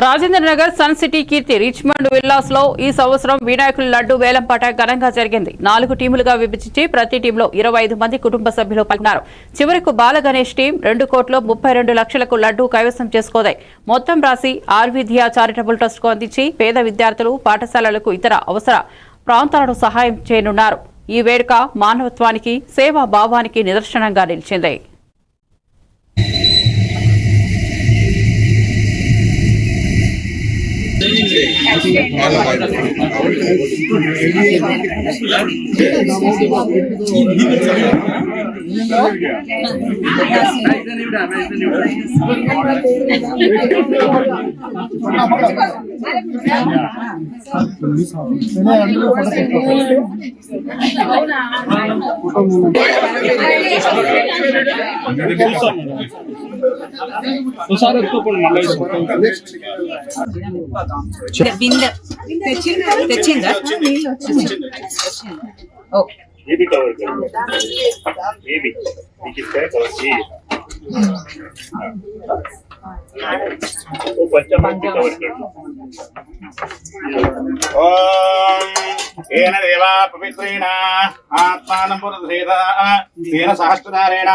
Rajendra Nagar sun city Keerthi Richmond విల్లాస్లో ఈ సంవత్సరం వినాయకుల లడ్డు వేలంపాట ఘనంగా జరిగింది. నాలుగు టీములుగా విభజించి ప్రతి టీంలో ఇరవై ఐదు మంది కుటుంబ సభ్యులు పాల్గొన్నారు చివరకు బాల గణేష్ టీం రెండు కోట్ల ముప్పై రెండు లక్షలకు లడ్డు కైవసం చేసుకోదాయి మొత్తం రాసి ఆర్విధియా చారిటబుల్ ట్రస్ట్కు అందించి పేద విద్యార్థులు పాఠశాలలకు ఇతర అవసర ప్రాంతాలను సహాయం చేయనున్నారు. ఈ వేడుక మానవత్వానికి సేవా భావానికి నిదర్శనంగా నిలిచింది. ఒకసారి ఎత్తుకోండి మళ్ళీ బిందె తెచ్చిందా ఓకే ఏబీ కవర్ ఏబీ మీకు ఇస్తే కవర్ ఓ పంచమాంకి కవర్ ఓం येन देवा पवित्रेण आत्मानं पुरुषेत तेन सहस्रधारेण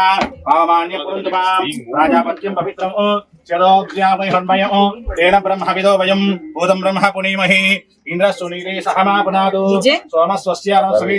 पामान्य पुरुषमां राजापत्यं पवित्रं चरोऽध्यापयन्मयो तेन ब्रह्मविदो वयं भूतं ब्रह्म पुणीमहि इन्द्रः सुनीरे सहमापुनादो सोमः स्वस्य अनुसुवि